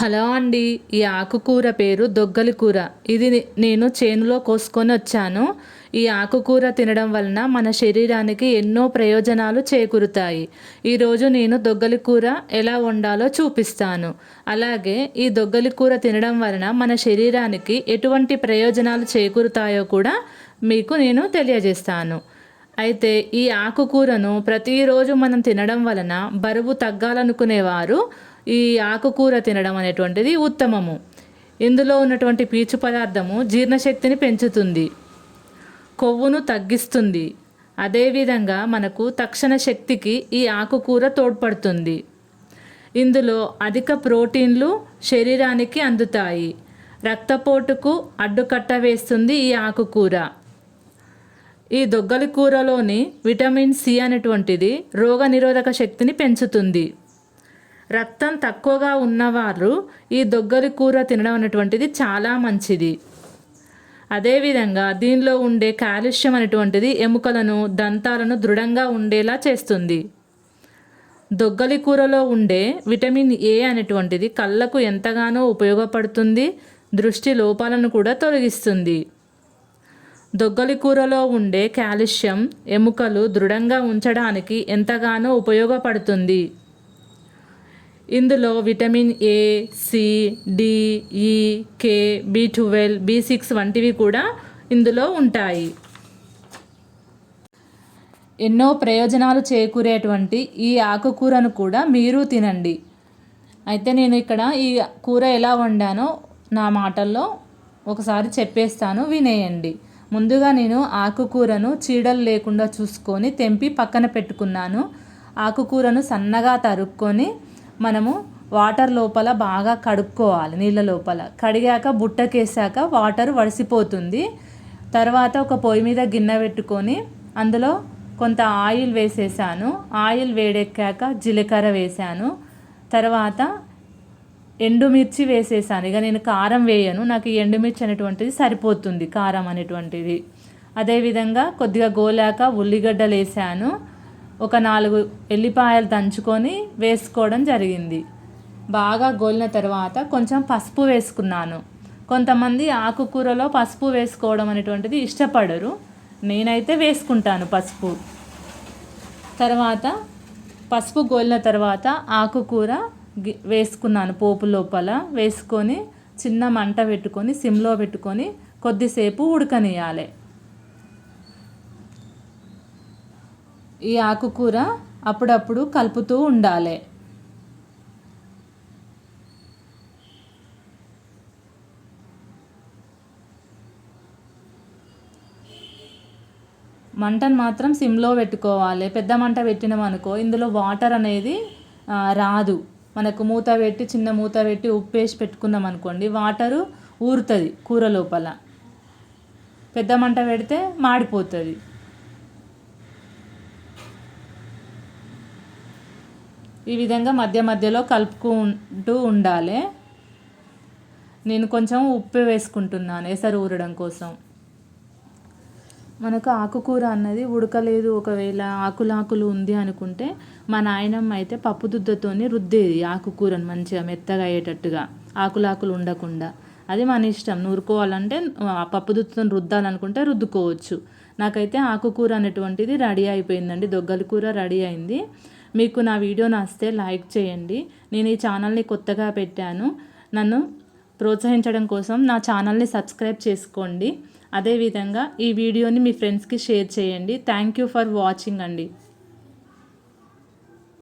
Hello అండి ఈ ఆకుకూర పేరు దొగ్గలి కూర. ఇది నేను చేనులో కోసుకొని వచ్చాను. ఈ ఆకుకూర తినడం వలన మన శరీరానికి ఎన్నో ప్రయోజనాలు చేకూరుతాయి. ఈరోజు నేను దొగ్గలి కూర ఎలా వండాలో చూపిస్తాను. అలాగే ఈ దొగ్గలి కూర తినడం వలన మన శరీరానికి ఎటువంటి ప్రయోజనాలు చేకూరుతాయో కూడా మీకు నేను తెలియజేస్తాను. అయితే ఈ ఆకుకూరను ప్రతిరోజు మనం తినడం వలన బరువు తగ్గాలనుకునేవారు ఈ ఆకుకూర తినడం అనేటువంటిది ఉత్తమము. ఇందులో ఉన్నటువంటి పీచు పదార్థము జీర్ణశక్తిని పెంచుతుంది. కొవ్వును తగ్గిస్తుంది. అదేవిధంగా మనకు తక్షణ శక్తికి ఈ ఆకుకూర తోడ్పడుతుంది. ఇందులో అధిక ప్రోటీన్లు శరీరానికి అందుతాయి. రక్తపోటుకు అడ్డుకట్ట వేస్తుంది ఈ ఆకుకూర. ఈ దొగ్గలి కూరలోని విటమిన్ సి అనేటువంటిది రోగనిరోధక శక్తిని పెంచుతుంది. రక్తం తక్కువగా ఉన్నవారు ఈ దొగ్గరి కూర తినడం అనేటువంటిది చాలా మంచిది. అదేవిధంగా దీనిలో ఉండే కాల్షియం అనేటువంటిది ఎముకలను దంతాలను దృఢంగా ఉండేలా చేస్తుంది. దొగ్గలి కూరలో ఉండే విటమిన్ ఏ అనేటువంటిది కళ్ళకు ఎంతగానో ఉపయోగపడుతుంది దృష్టి లోపాలను కూడా తొలగిస్తుంది. దొగ్గలి కూరలో ఉండే కాల్షియం ఎముకలు దృఢంగా ఉంచడానికి ఎంతగానో ఉపయోగపడుతుంది. ఇందులో vitamin A C D E E K B twelve B six వంటివి కూడా ఇందులో ఉంటాయి. ఎన్నో ప్రయోజనాలు చేకూరేటువంటి ఈ ఆకుకూరను కూడా మీరు తినండి. అయితే నేను ఇక్కడ ఈ కూర ఎలా వండానో నా మాటల్లో ఒకసారి చెప్పేస్తాను వినేయండి. ముందుగా నేను ఆకుకూరను చీడలు లేకుండా చూసుకొని తెంపి పక్కన పెట్టుకున్నాను. ఆకుకూరను సన్నగా తరుక్కొని మనము వాటర్ లోపల బాగా కడుక్కోవాలి నీళ్ళ లోపల. కడిగాక బుట్టకేసాక వాటర్ వడిసిపోతుంది. తర్వాత ఒక పొయ్యి మీద గిన్నె పెట్టుకొని అందులో కొంత ఆయిల్ వేసేసాను. ఆయిల్ వేడెక్కాక జీలకర్ర వేసాను. తర్వాత ఎండుమిర్చి వేసేసాను. ఇక నేను కారం వేయను. నాకు ఎండుమిర్చి అనేటువంటిది సరిపోతుంది కారం అనేటువంటిది. అదేవిధంగా కొద్దిగా గోలాక ఉల్లిగడ్డలు వేసాను ఒక నాలుగు ఎల్లిపాయలు దంచుకొని వేసుకోవడం జరిగింది. బాగా గోలిన తర్వాత కొంచెం పసుపు వేసుకున్నాను. కొంతమంది ఆకుకూరలో పసుపు వేసుకోవడం అనేటువంటిది ఇష్టపడరు. నేనైతే వేసుకుంటాను పసుపు. తర్వాత పసుపు గోలిన తర్వాత ఆకుకూర వేసుకున్నాను పోపు లోపల. వేసుకొని చిన్న మంట పెట్టుకొని సిమ్లో పెట్టుకొని కొద్దిసేపు ఉడకనియాలి ఈ ఆకుకూర అప్పుడప్పుడు కలుపుతూ ఉండాలి. మంటను మాత్రం సిమ్లో పెట్టుకోవాలి. పెద్ద మంట పెట్టినామనుకో ఇందులో వాటర్ అనేది రాదు. మనకు మూత పెట్టి చిన్న మూత పెట్టి ఉప్పు వేసి పెట్టుకున్నాం అనుకోండి వాటరు ఊరుతుంది కూర లోపల. పెద్ద మంట పెడితే మాడిపోతుంది. ఈ విధంగా మధ్య మధ్యలో కలుపుకుంటూ ఉండాలి. నేను కొంచెం ఉప్పు వేసుకుంటున్నాను ఎసరు ఊరడం కోసం. మనకు ఆకుకూర అన్నది ఉడకలేదు. ఒకవేళ ఆకులాకులు ఉంది అనుకుంటే మా నాయనమ్మ అయితే పప్పుదుద్దతోని రుద్దేది ఆకుకూరను మంచిగా మెత్తగా అయ్యేటట్టుగా. ఆకులాకులు ఉండకుండా. అది మన ఇష్టం. నూరుకోవాలంటే పప్పు రుద్దాలనుకుంటే రుద్దుకోవచ్చు. నాకైతే ఆకుకూర అనేటువంటిది రెడీ అయిపోయిందండి. దొగ్గల కూర రెడీ అయింది. మీకు నా వీడియో నచ్చితే లైక్ చేయండి. నేను ఈ ఛానల్ని కొత్తగా పెట్టాను. నన్ను ప్రోత్సహించడం కోసం నా ఛానల్ని సబ్స్క్రైబ్ చేసుకోండి. అదేవిధంగా ఈ వీడియోని మీ ఫ్రెండ్స్కి షేర్ చేయండి. థ్యాంక్ యూ ఫర్ వాచింగ్ అండి.